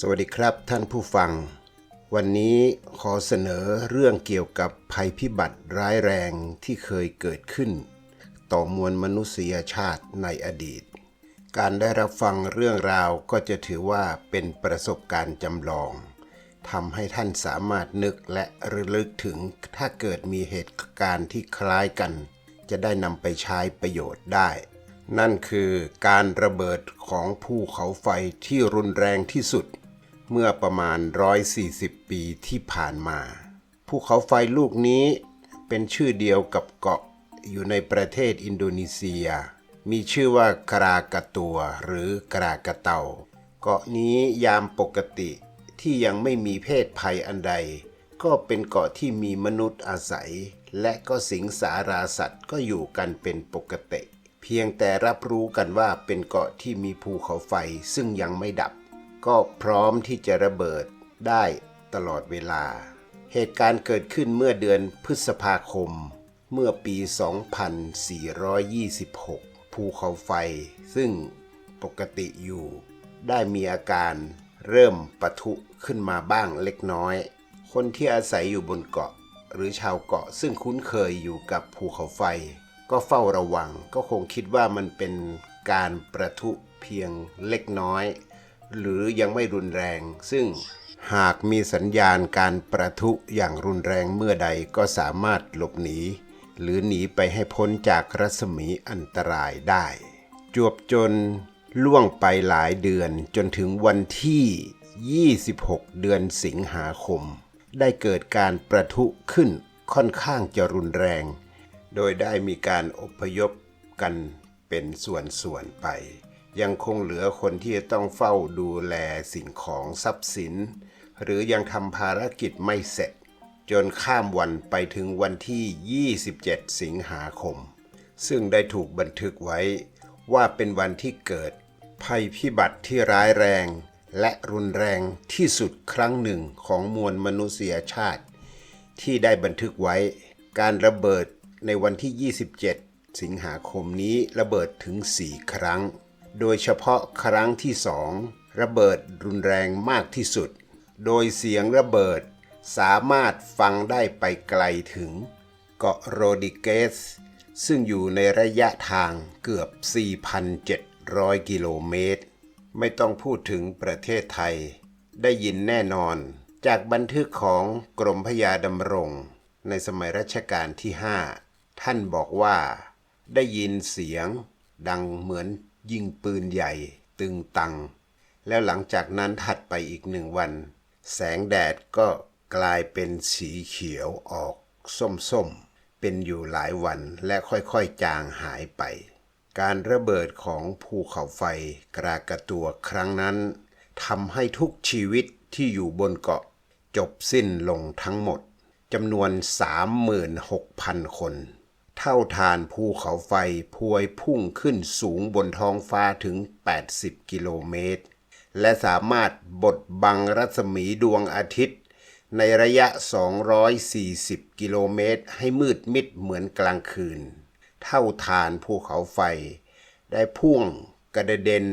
สวัสดีครับท่านผู้ฟัง วันนี้ขอเสนอเรื่องเกี่ยวกับภัยพิบัติร้ายแรงที่เคยเกิดขึ้น ต่อมวลมนุษยชาติในอดีต การได้รับฟังเรื่องราวก็จะถือว่าเป็นประสบการณ์จำลองทำให้ท่านสามารถนึกและระลึกถึงถ้าเกิดมีเหตุการณ์ที่คล้ายกัน จะได้นำไปใช้ประโยชน์ได้ นั่นคือการระเบิดของภูเขาไฟที่รุนแรงที่สุด เมื่อประมาณ 140 ปีที่ผ่านมา ภูเขาไฟลูกนี้เป็นชื่อเดียวกับเกาะอยู่ในประเทศอินโดนีเซีย มีชื่อว่ากรากะตัวหรือกรากะเตาเกาะนี้ยามปกติที่ยังไม่มีเพศภัยอันใด ก็เป็นเกาะที่มีมนุษย์อาศัย และก็สิงสาราสัตว์ก็อยู่กันเป็นปกติ เพียงแต่รับรู้กันว่าเป็นเกาะที่มีภูเขาไฟซึ่งยังไม่ดับ ก็พร้อมที่จะระเบิดได้ตลอดเวลา เหตุการณ์เกิดขึ้นเมื่อเดือนพฤษภาคม เมื่อปี 2426 ภูเขาไฟ ซึ่งปกติอยู่ ได้มีอาการเริ่มปะทุขึ้นมาบ้างเล็กน้อย คนที่อาศัยอยู่บนเกาะ หรือชาวเกาะซึ่งคุ้นเคยอยู่กับภูเขาไฟ ก็เฝ้าระวังก็คงคิดว่ามันเป็นการประทุเพียงเล็กน้อย หรือยังไม่รุนแรง ซึ่งหากมีสัญญาณการประทุอย่างรุนแรงเมื่อใดก็สามารถหลบหนี หรือหนีไปให้พ้นจากรัศมีอันตรายได้ จวบจนล่วงไปหลายเดือนจนถึงวันที่ 26 เดือนสิงหาคม ได้เกิดการประทุขึ้นค่อนข้างจะรุนแรง โดยได้มีการอพยพกันเป็นส่วนๆไป ยังคงเหลือคนที่จะต้องเฝ้าดูแลสิ่งของทรัพย์สิน หรือยังทำภารกิจไม่เสร็จ จนข้ามวันไปถึงวันที่ 27 สิงหาคม ซึ่งได้ถูกบันทึกไว้ว่าเป็นวันที่เกิด ภัยพิบัติที่ร้ายแรง และรุนแรงที่สุดครั้งหนึ่งของมวลมนุษยชาติ ที่ได้บันทึกไว้ การระเบิดในวันที่ 27 สิงหาคมนี้ระเบิดถึง 4 ครั้ง โดยเฉพาะครั้งที่สองระเบิดรุนแรงมากที่สุด โดยเสียงระเบิดสามารถฟังได้ไปไกลถึง เกาะโรดิเกส ซึ่งอยู่ในระยะทางเกือบ 4,700 กิโลเมตร ไม่ต้องพูดถึงประเทศไทย ได้ยินแน่นอน จากบันทึกของกรมพยาดำรง ในสมัยรัชกาลที่ 5 ท่านบอกว่า ได้ยินเสียงดังเหมือน ยิงปืนใหญ่ ตึงตัง แล้วหลังจากนั้นถัดไปอีกหนึ่งวัน แสงแดดก็กลายเป็นสีเขียวออกส้มๆ เป็นอยู่หลายวันและค่อยๆจางหายไป การระเบิดของภูเขาไฟกรากะตัวครั้งนั้นทำให้ทุกชีวิตที่อยู่บนเกาะจบสิ้นลงทั้งหมดจำนวน 36,000 คน เท่าทานภูเขาไฟพวยพุ่งขึ้นสูงบนท้องฟ้าถึง 80 กิโลเมตร และสามารถบดบังรัศมีดวงอาทิตย์ ในระยะ 240 กิโลเมตร ให้มืดมิดเหมือนกลางคืน เท่าทานภูเขาไฟ ได้พุ่งกระเด็น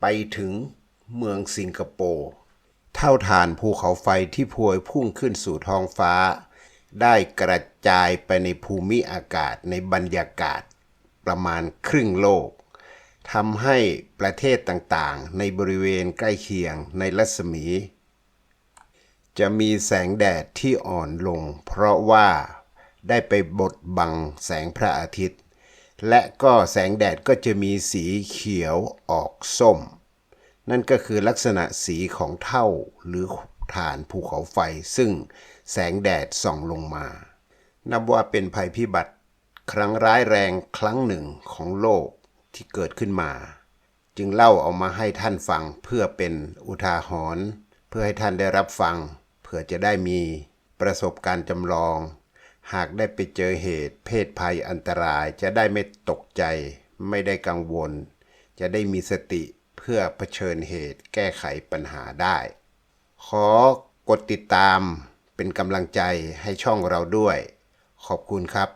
ไปถึงเมืองสิงคโปร์ เท่าฐานภูเขาไฟที่พวยพุ่งขึ้นสู่ท้องฟ้า ได้กระจายไปในภูมิอากาศในบรรยากาศประมาณครึ่งโลกทำให้ประเทศต่างๆ ในบริเวณใกล้เคียงในรัศมี จะมีแสงแดดที่อ่อนลง เพราะว่าได้ไปบดบังแสงพระอาทิตย์ และก็แสงแดดก็จะมีสีเขียวออกส้ม นั่นก็คือลักษณะสีของเท่าหรือฐานภูเขาไฟซึ่ง แสงแดดส่องลงมา นับว่าเป็นภัยพิบัติ ครั้งร้ายแรงครั้งหนึ่งของโลกที่เกิดขึ้นมา จึงเล่าเอามาให้ท่านฟังเพื่อเป็นอุทาหรณ์เพื่อให้ท่านได้รับฟัง เพื่อจะได้มีประสบการณ์จำลอง หากได้ไปเจอเหตุเพศภัยอันตรายจะได้ไม่ตกใจ ไม่ได้กังวล จะได้มีสติเพื่อเผชิญเหตุแก้ไขปัญหาได้ ขอกดติดตาม เป็นกำลังใจให้ช่องเราด้วย ขอบคุณครับ